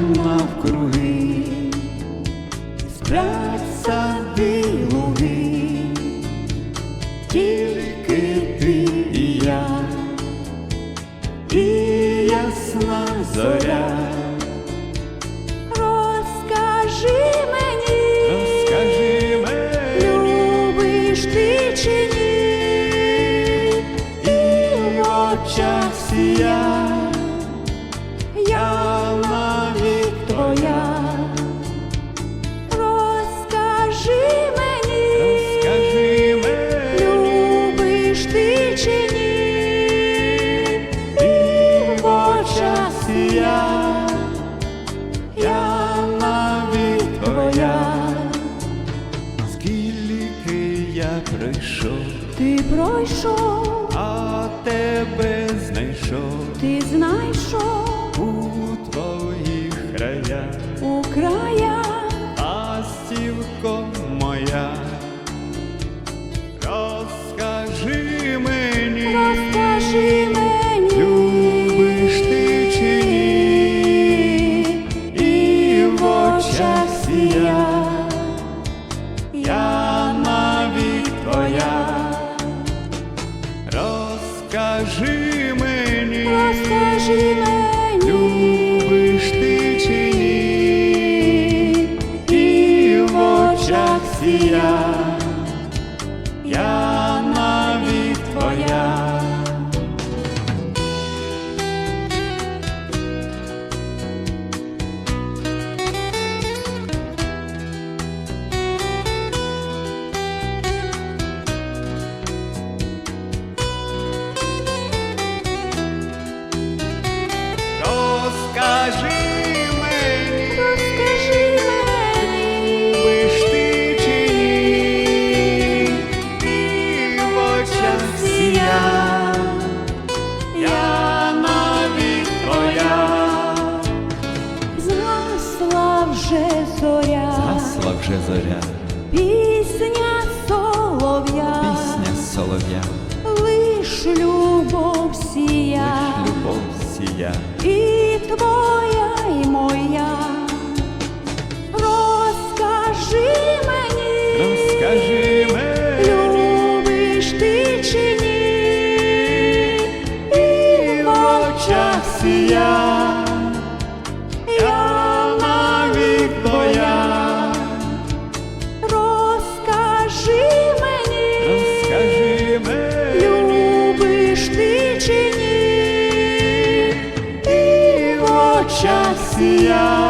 навкруги, сплять сади луги, тільки ти і я, і ясна зоря. Розкажи мені, Розкажи мені, любиш ти чи ні? і в очах сія, я навіть твоя. Скільки я прийшов, Ти пройшов, а тебе знайшов ти знайшов розкажи мені, любиш ти чи ні, і в очах сія, я очах сія, я навік твоя. згасла вже зоря, Гасла вже зоря, пісня солов'я, пісня солов'я, лиш любов сія, лиш любов сія, і твоя, сія, я навік твоя. Розкажи мені, Розкажи мені, любиш ти чи ні, і в очах сія,